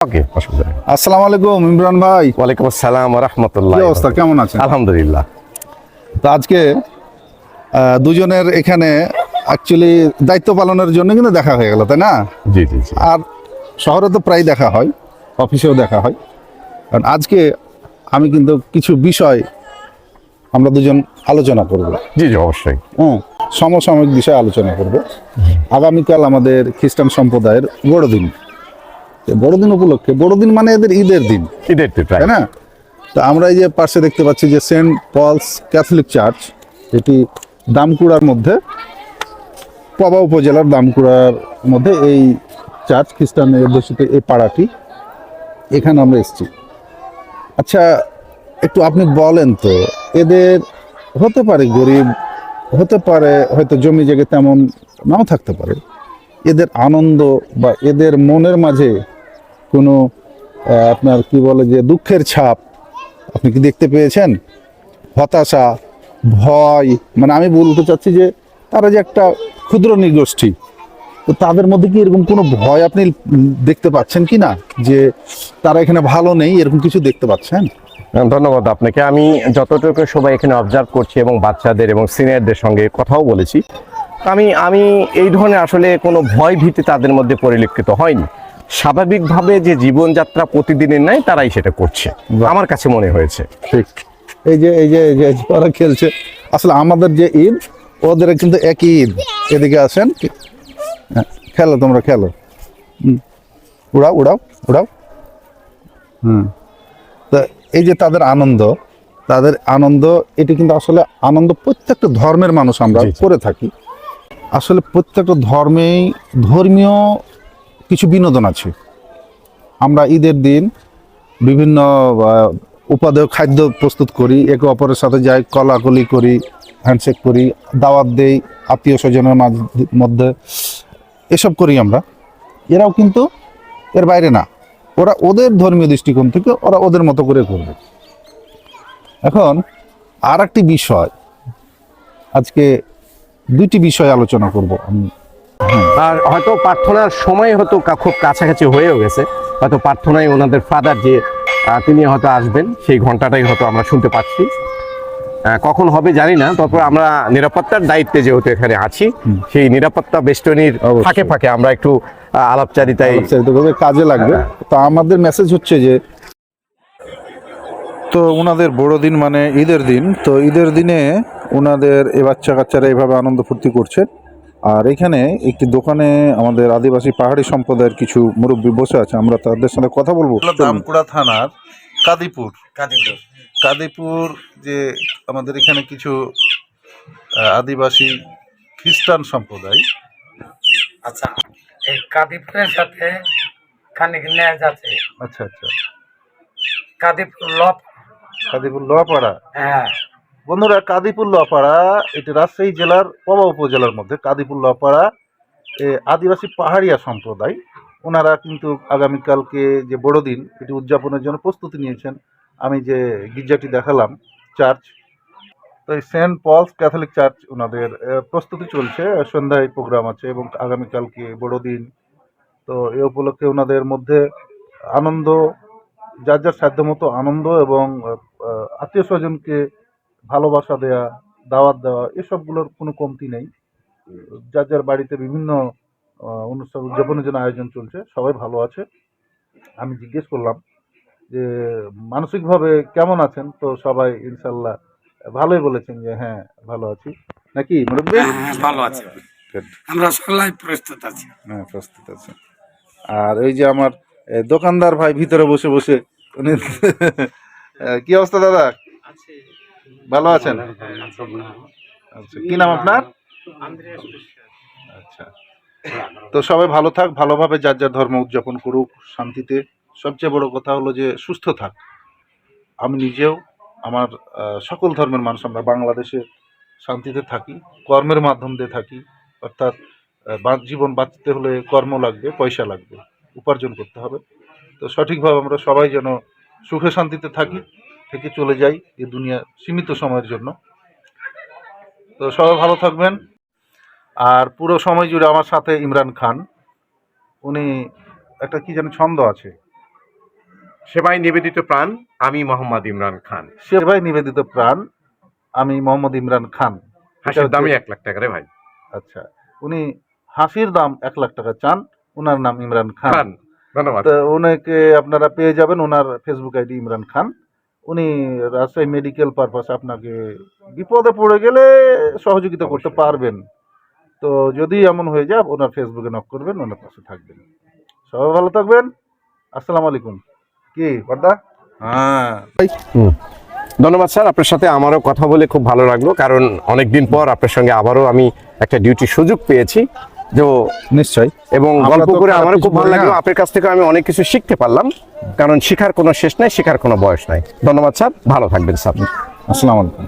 আসসালামু আলাইকুম ইমরান ভাই। ওয়ালাইকুম আসসালাম রহমতুল্লাহ অবস্থা কেমন আছেন? আলহামদুলিল্লাহ। তো আজকে দুজনের এখানে অ্যাকচুয়ালি দায়িত্ব পালনের জন্য কিন্তু দেখা হয়ে গেল তাই না? জি জি আর শহরে তো প্রায় দেখা হয় অফিসেও দেখা হয়। কারণ আজকে আমি কিন্তু কিছু বিষয় আমরা দুজন আলোচনা করব। জি জি অবশ্যই। হ্যাঁ সমসাময়িক বিষয়ে আলোচনা করব। আগামীকাল আমাদের খ্রিস্টান সম্প্রদায়ের বড়দিন বড়দিন উপলক্ষে বড়দিন মানে এদের ঈদের দিন। ঈদের প্রায় তাই না? তো আমরা এই যে পাশে দেখতে পাচ্ছি যে সেন্ট পলস ক্যাথলিক চার্চ এটি দামকুড়ার মধ্যে পবা উপজেলার দামকুড়ার মধ্যে এই চার্চ খ্রিস্টান অধ্যুষিত এই পাড়াটি এখানে আমরা এসেছি। আচ্ছা একটু আপনি বলেন তো এদের হতে পারে গরিব হতে পারে হয়তো জমি জায়গা তেমন নাও থাকতে পারে এদের আনন্দ বা এদের মনের মাঝে কোনো আপনার কি বলে যে দুঃখের ছাপ, আপনি কি দেখতে পেয়েছেন? হতাশা, ভয় মানে আমি বলতে চাচ্ছি যে তারা যে একটা ক্ষুদ্র নিগোষ্ঠী, তো তাদের মধ্যে কি এরকম কোনো ভয় আপনি দেখতে পাচ্ছেন কি না? যে তারা এখানে ভালো নেই, এরকম কিছু দেখতে পাচ্ছেন? ধন্যবাদ আপনাকে। আমি যতটুকু সবাই এখানে অবজার্ভ করছি এবং বাচ্চাদের এবং সিনিয়রদের সঙ্গে কথাও বলেছি। আমি আমি এই ধরনের আসলে কোনো ভয় ভীতি তাদের মধ্যে পরিলক্ষিত হয়নি। স্বাভাবিকভাবে যে জীবনযাত্রা প্রতিদিনের নাই তারাই সেটা করছে আমার কাছে মনে হয়েছে। ঠিক। এই যে এই যে এই যে ওরা খেলছে। আসলে আমাদের যে ঈদ ওদের কিন্তু একই ঈদ। এদিকে আসেন। হ্যাঁ, খেলো তোমরা খেলো। হুম। উড়াও উড়াও উড়াও। হুম। তো এই যে তাদের আনন্দ তাদের আনন্দ এটি কিন্তু আসলে আনন্দ প্রত্যেকটা ধর্মের মানুষ আমরা। করে থাকি। আসলে প্রত্যেকটা ধর্মেই ধর্মীয় কিছু বিনোদন আছে। আমরা ঈদের দিন বিভিন্ন উপাদেয় খাদ্য প্রস্তুত করি, একে অপরের সাথে যাই, কলাকলি করি হ্যান্ডশেক করি, দাওয়াত দেই আত্মীয় স্বজনের মধ্যে। এসব করি আমরা। এরাও কিন্তু এর বাইরে না। ওরা ওদের ধর্মীয় দৃষ্টিকোণ থেকে ওরা ওদের মতো করে করবে। এখন আর একটি বিষয়। আজকে দুইটি বিষয় আলোচনা করব আমি। আর হয়তো প্রার্থনার সময় হয়তো খুব কাছাকাছি হয়েও গেছে। হয়তো প্রার্থনায় ওনাদের ফাদার যে তিনি হয়তো আসবেন সেই ঘন্টাটাই হয়তো আমরা শুনতে পাচ্ছি। কখন হবে জানি না তারপর আমরা নিরাপত্তার দায়িত্বে যেহেতু এখানে আছি সেই নিরাপত্তা বেষ্টনীর ফাঁকে ফাঁকে আমরা একটু আলাপচারিতায় কাজে লাগবে। তো আমাদের মেসেজ হচ্ছে যে তো ওনাদের বড়দিন মানে ঈদের দিন। তো ঈদের দিনে ওনাদের এ বাচ্চা কাচ্চারা এভাবে আনন্দ ফুর্তি করছে। আর এখানে একটি দোকানে আমাদের আদিবাসী পাহাড়ি সম্প্রদায়ের কিছু মুরব্বী বসে আছে আমরা তাদের সাথে কথা বলব। দামকুড়া থানার কাদিপুর। কাদিপুর। যে আমাদের এখানে কিছু আদিবাসী খ্রিস্টান সম্প্রদায়। আচ্ছা এই কাদিপুরের সাথে খানিক ন্যাজ আছে আচ্ছা আচ্ছা। কাদিপুর লপ কাদিপুর লোহাপাড়া হ্যাঁ। বন্ধুরা কাদিপুর লোহাপাড়া এটি রাজশাহী জেলার পবা উপজেলার মধ্যে এ, আদিবাসী পাহাড়িয়া সম্প্রদায়। ওনারা কিন্তু আগামীকালকে যে বড়দিন এটি উদযাপনের জন্য প্রস্তুতি নিয়েছেন। আমি যে গির্জাটি দেখালাম চার্চ তো এই সেন্ট পলস ক্যাথলিক চার্চ ওনাদের প্রস্তুতি চলছে। সন্ধ্যায় প্রোগ্রাম আছে এবং আগামীকালকে বড়দিন। তো এ উপলক্ষে ওনাদের মধ্যে আনন্দ যার যার সাধ্যমতো আনন্দ এবং আত্মীয় স্বজনকে ভালোবাসা দেয়া দাওয়াত দেওয়া এসবগুলোর কোনো কমতি নেই। যার যার বাড়িতে বিভিন্ন অনুষ্ঠান উদযাপনের জন্য আয়োজন চলছে সবাই ভালো আছে। আমি জিজ্ঞেস করলাম যে মানসিকভাবে কেমন আছেন? তো সবাই ইনশাল্লাহ ভালোই বলেছেন যে হ্যাঁ ভালো আছি। নাকি মুরব্বী? হ্যাঁ, ভালো আছে। আমরা সবাই প্রস্তুত আছি। হ্যাঁ প্রস্তুত আছে। আর ওই যে আমার দোকানদার ভাই ভিতরে বসে বসে উনি কি অবস্থা দাদা? ভালো আছেন? আচ্ছা কি নাম আপনার? আচ্ছা। তো সবাই ভালো থাক ভালোভাবে যার যার ধর্ম উদযাপন করুক শান্তিতে। সবচেয়ে বড় কথা হলো যে সুস্থ থাক। আমি নিজেও আমার সকল ধর্মের মানুষ আমরা বাংলাদেশে শান্তিতে থাকি কর্মের মাধ্যম দিয়ে থাকি। অর্থাৎ জীবন বাঁচতে হলে কর্ম লাগবে পয়সা লাগবে উপার্জন করতে হবে। তো সঠিকভাবে আমরা সবাই যেন সুখে শান্তিতে থাকি। থেকে চলে যাই এই দুনিয়া সীমিত সময়ের জন্য। তো সবাই ভালো থাকবেন। আর পুরো সময় জুড়ে আমার সাথে ইমরান খান। উনি একটা কি যেন ছন্দ আছে। সেবায় নিবেদিত প্রাণ আমি মোহাম্মদ ইমরান খান। সেবায় নিবেদিত প্রাণ আমি মোহাম্মদ ইমরান খান। হাসির দামই এক লাখ টাকা রে ভাই। আচ্ছা উনি হাসির দাম এক লাখ টাকা চান। ওনার নাম ইমরান খান। খান ধন্যবাদ। তো ওনাকে আপনারা পেয়ে যাবেন ওনার ফেসবুক আইডি ইমরান খান। উনি রাজশাহী মেডিকেল পারপাস আপনাকে বিপদে পড়ে গেলে সহযোগিতা করতে পারবেন। তো যদি এমন হয়ে যায় ওনার ফেসবুকে নক করবেন ওনার পাশে থাকবেন। সবাই ভালো থাকবেন। আসসালামু আলাইকুম। কি বর্দা হ্যাঁ। ধন্যবাদ স্যার আপনার সাথে আমারও কথা বলে খুব ভালো লাগল কারণ অনেকদিন পর আপনার সঙ্গে আবারও আমি একটা ডিউটির সুযোগ পেয়েছি। যে নিশ্চয় এবং গল্প করে আমার খুব ভালো লাগল। আপনার কাছ থেকে আমি অনেক কিছু শিখতে পারলাম কারণ শেখার কোনো শেষ নাই শেখার কোনো বয়স নাই। ধন্যবাদ স্যার। ভালো থাকবেন স্যার। আসসালাম আলাইকুম।